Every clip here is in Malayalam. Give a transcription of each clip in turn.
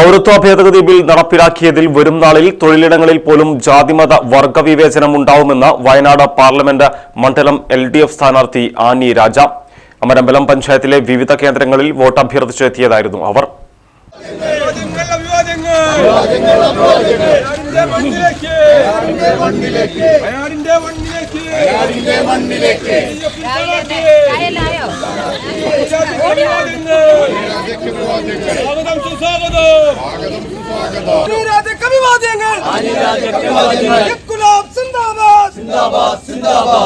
പൗരത്വ ഭേദഗതി ബിൽ നടപ്പിലാക്കിയതിൽ വരും നാളിൽ തൊഴിലിടങ്ങളിൽ പോലും ജാതിമത വർഗ വിവേചനം ഉണ്ടാവുമെന്ന് വയനാട് പാർലമെന്റ് മണ്ഡലം എൽ ഡി എഫ് സ്ഥാനാർത്ഥി ആനി രാജ. അമരമ്പലം പഞ്ചായത്തിലെ വിവിധ കേന്ദ്രങ്ങളിൽ വോട്ട് അഭ്യർത്ഥിച്ചെത്തിയതായിരുന്നു അവർ. അയാളിന്റെ മണ്ണിലേക്ക്. സ്വാഗതം സുസ്വാഗതം അഭിവാദ്യങ്ങൾ. ഇൻകുലാബ് സിന്ദാബാദ്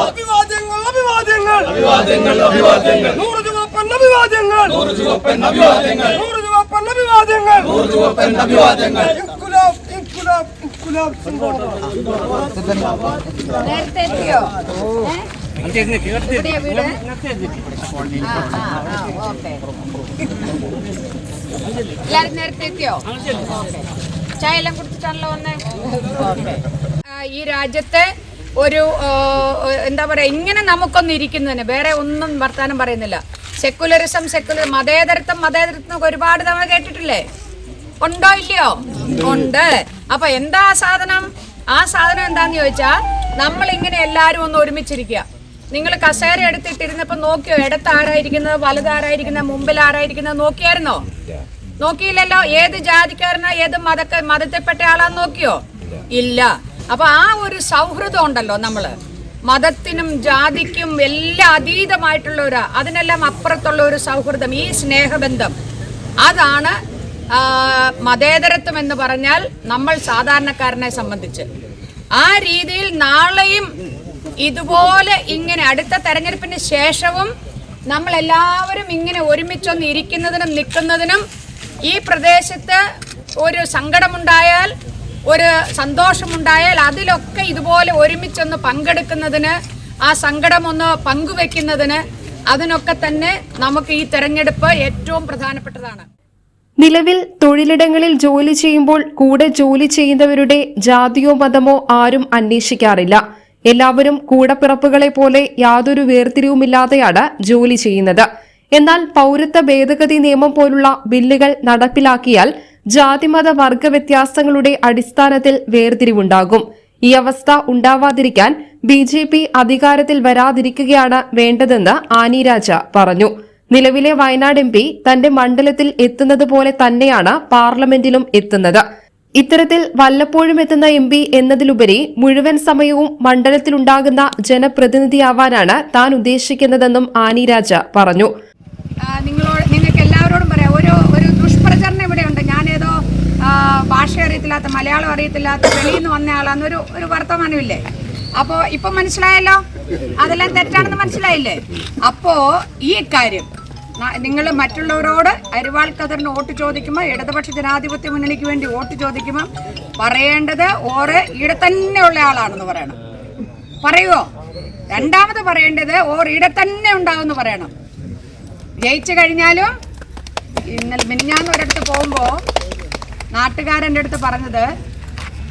അഭിവാദ്യങ്ങൾ. അഭിവാദ്യങ്ങൾ അഭിവാദ്യങ്ങൾ അഭിവാദ്യങ്ങൾ നൂറ് ചുവപ്പൻ അഭിവാദ്യങ്ങൾ. നൂറ് ചുവപ്പൻ അഭിവാദ്യങ്ങൾ. നൂറ് ചുവപ്പൻ അഭിവാദ്യങ്ങൾ നൂറ് ചുവപ്പൻ അഭിവാദ്യങ്ങൾ ഇൻകുലാബ് ഇൻകുലാബ്. സിന്ദാബാദ് നേരത്തെ എത്തിയോ എല്ലാരും നേരത്തെ എത്തിയോ ചായ എല്ലാം കുടിച്ചിട്ടാണല്ലോ വന്നേ ഈ രാജ്യത്തെ ഒരു എന്താ പറയാ ഇങ്ങനെ നമുക്കൊന്നും ഇരിക്കുന്നതിന് വേറെ ഒന്നും വർത്താനം പറയുന്നില്ല. സെക്കുലറിസം സെക്കുലർ മതേതരത്വം മതേതരത്വം ഒരുപാട് തവണ കേട്ടിട്ടില്ലേ? ഉണ്ടോ ഇല്ലയോ? ഉണ്ട്. അപ്പൊ എന്താ ആ സാധനം? ആ സാധനം എന്താന്ന് ചോദിച്ചാ നമ്മൾ ഇങ്ങനെ എല്ലാരും ഒന്ന് ഒരുമിച്ചിരിക്കുക നിങ്ങൾ കസേര എടുത്തിട്ടിരുന്നപ്പോ നോക്കിയോ ഇടത്ത് ആരായിരിക്കുന്നത് വലത് ആരായിരിക്കുന്നത് മുമ്പിൽ ആരായിരിക്കുന്നത് നോക്കിയായിരുന്നോ? നോക്കിയില്ലല്ലോ? ഏത് ജാതിക്കാരനോ ഏത് മതക്ക മതത്തിൽപ്പെട്ട ആളാന്ന് നോക്കിയോ? ഇല്ല. അപ്പൊ ആ ഒരു സൗഹൃദം ഉണ്ടല്ലോ നമ്മൾ. മതത്തിനും ജാതിക്കും എല്ലാം അതീതമായിട്ടുള്ള ഒരു അതിനെല്ലാം അപ്പുറത്തുള്ള ഒരു സൗഹൃദം ഈ സ്നേഹബന്ധം. അതാണ് മതേതരത്വം എന്ന് പറഞ്ഞാൽ നമ്മൾ സാധാരണക്കാരനെ സംബന്ധിച്ച്. ആ രീതിയിൽ നാളെയും ഇതുപോലെ ഇങ്ങനെ അടുത്ത തെരഞ്ഞെടുപ്പിന് ശേഷവും നമ്മൾ എല്ലാവരും ഇങ്ങനെ ഒരുമിച്ചൊന്ന് ഇരിക്കുന്നതിനും നിൽക്കുന്നതിനും ഈ പ്രദേശത്ത് ഒരു സങ്കടമുണ്ടായാൽ ഒരു സന്തോഷമുണ്ടായാൽ അതിലൊക്കെ ഇതുപോലെ ഒരുമിച്ചൊന്ന് പങ്കെടുക്കുന്നതിന് ആ സങ്കടമൊന്ന് പങ്കുവെക്കുന്നതിന് അതിനൊക്കെ തന്നെ നമുക്ക് ഈ തെരഞ്ഞെടുപ്പ് ഏറ്റവും പ്രധാനപ്പെട്ടതാണ്. നിലവിൽ തൊഴിലിടങ്ങളിൽ ജോലി ചെയ്യുമ്പോൾ കൂടെ ജോലി ചെയ്യുന്നവരുടെ ജാതിയോ മതമോ ആരും അന്വേഷിക്കാറില്ല. എല്ലാവരും കൂടപ്പിറപ്പുകളെ പോലെ യാതൊരു വേർതിരിവുമില്ലാതെയാണ് ജോലി ചെയ്യുന്നത്. എന്നാൽ പൗരത്വ ഭേദഗതി നിയമം പോലുള്ള ബില്ലുകൾ നടപ്പിലാക്കിയാൽ ജാതിമത വർഗ വ്യത്യാസങ്ങളുടെ അടിസ്ഥാനത്തിൽ വേർതിരിവുണ്ടാകും. ഈ അവസ്ഥ ഉണ്ടാവാതിരിക്കാൻ ബി ജെ പി അധികാരത്തിൽ വരാതിരിക്കുകയാണ് വേണ്ടതെന്ന് ആനി രാജ പറഞ്ഞു. നിലവിലെ വയനാട് എം പി തന്റെ മണ്ഡലത്തിൽ എത്തുന്നത് പോലെ തന്നെയാണ് പാർലമെന്റിലും എത്തുന്നത്. ഇത്തരത്തിൽ വല്ലപ്പോഴും എത്തുന്ന എം പി എന്നതിലുപരി മുഴുവൻ സമയവും മണ്ഡലത്തിലുണ്ടാകുന്ന ജനപ്രതിനിധിയാവാനാണ് താൻ ഉദ്ദേശിക്കുന്നതെന്നും ആനിരാജ പറഞ്ഞു. നിങ്ങളോട് നിങ്ങൾക്ക് എല്ലാവരോടും പറയാം. ഒരു ഒരു ദുഷ്പ്രചരണം ഇവിടെയുണ്ട്. ഞാനേതോ ആ, ഭാഷ അറിയത്തില്ലാത്ത മലയാളം അറിയത്തില്ലാത്ത വെളിയിൽ നിന്ന് വന്ന ആളാന്നൊരു ഒരു വർത്തമാനമില്ലേ അപ്പോൾ ഇപ്പം മനസ്സിലായല്ലോ? അതെല്ലാം തെറ്റാണെന്ന് മനസ്സിലായില്ലേ? അപ്പോൾ ഈ കാര്യം നിങ്ങൾ മറ്റുള്ളവരോട് അരിവാൾ വോട്ട് ചോദിക്കുമ്പോൾ ഇടതുപക്ഷ ജനാധിപത്യ മുന്നണിക്ക് വേണ്ടി വോട്ട് ചോദിക്കുമ്പോൾ പറയേണ്ടത് ഓരോ ഇവിടെ തന്നെയുള്ള ആളാണെന്ന് പറയണം. പറയുമോ രണ്ടാമത് പറയേണ്ടത് ഓർ ഇവിടെ തന്നെ ഉണ്ടാവുമെന്ന് പറയണം. ജയിച്ചു കഴിഞ്ഞാലും ഇന്നലെ മിനിഞ്ഞാന്ന് ഒരിടത്ത് പോകുമ്പോൾ നാട്ടുകാരന്റെ അടുത്ത് പറഞ്ഞത്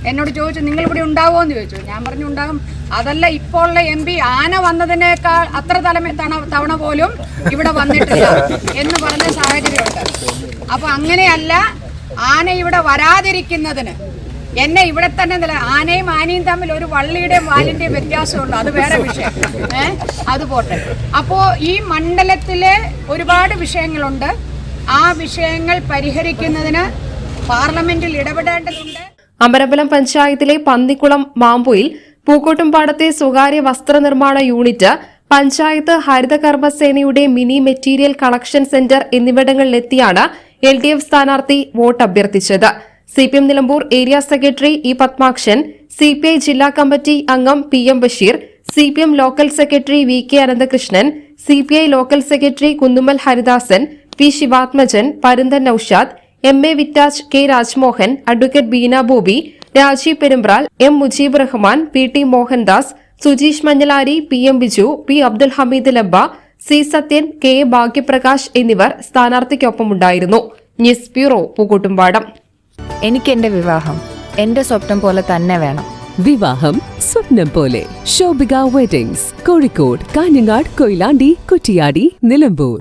എന്നോട് ചോദിച്ചു നിങ്ങൾ ഇവിടെ ഉണ്ടാവുമോ എന്ന് ചോദിച്ചു. ഞാൻ പറഞ്ഞു ഉണ്ടാകും. അതല്ല ഇപ്പോൾ ഉള്ള എം പി ആന വന്നതിനേക്കാൾ അത്ര തലമ തവണ പോലും ഇവിടെ വന്നിട്ടില്ല എന്ന് പറഞ്ഞ സാഹചര്യമുണ്ട്. അപ്പൊ അങ്ങനെയല്ല ആന ഇവിടെ വരാതിരിക്കുന്നതിന് എന്നെ ഇവിടെ തന്നെ നില ആനയും ആനയും തമ്മിൽ ഒരു വള്ളിയുടെയും വാലിന്റെയും വ്യത്യാസമുള്ളൂ അത് വേറെ വിഷയം. ഏഹ് അത് പോട്ടെ. അപ്പോൾ ഈ മണ്ഡലത്തിലെ ഒരുപാട് വിഷയങ്ങളുണ്ട്. ആ വിഷയങ്ങൾ പരിഹരിക്കുന്നതിന് പാർലമെന്റിൽ ഇടപെടേണ്ടതുണ്ട്. അമരമ്പലം പഞ്ചായത്തിലെ പന്നിക്കുളം മാമ്പുയിൽ പൂക്കോട്ടുംപാടത്തെ സ്വകാര്യ വസ്ത്രനിർമ്മാണ യൂണിറ്റ് പഞ്ചായത്ത് ഹരിതകർമ്മസേനയുടെ മിനി മെറ്റീരിയൽ കളക്ഷൻ സെന്റർ എന്നിവിടങ്ങളിലെത്തിയാണ് എൽ ഡി എഫ് സ്ഥാനാർത്ഥി vote അഭ്യർത്ഥിച്ചത്. C P M Nilambur area secretary E Padmakshan C P I ജില്ലാ കമ്മിറ്റി അംഗം P M Basheer C P M local secretary V K Ananthakrishnan C P I local secretary Kunnummal Haridasan P Sivathmajan Parunthan Naushad M A വിറ്റാജ് K Rajmohan advocate Beena Bobby Rajeev Perumbral M Mujeeb Rahman P T Mohandas Sujeesh Manjalari P M Biju P Abdul Hameed Labba C Sathyan K A Bhagyaprakash എന്നിവർ സ്ഥാനാർത്ഥിക്കൊപ്പമുണ്ടായിരുന്നു. News bureau Pookkottumpadam. എനിക്ക് എന്റെ വിവാഹം എന്റെ സ്വപ്നം പോലെ തന്നെ വേണം. വിവാഹം സ്വപ്നം പോലെ. ശോഭിക വെഡിങ്സ് കോഴിക്കോട് കാഞ്ഞങ്ങാട് കൊയിലാണ്ടി കുറ്റിയാടി നിലമ്പൂർ.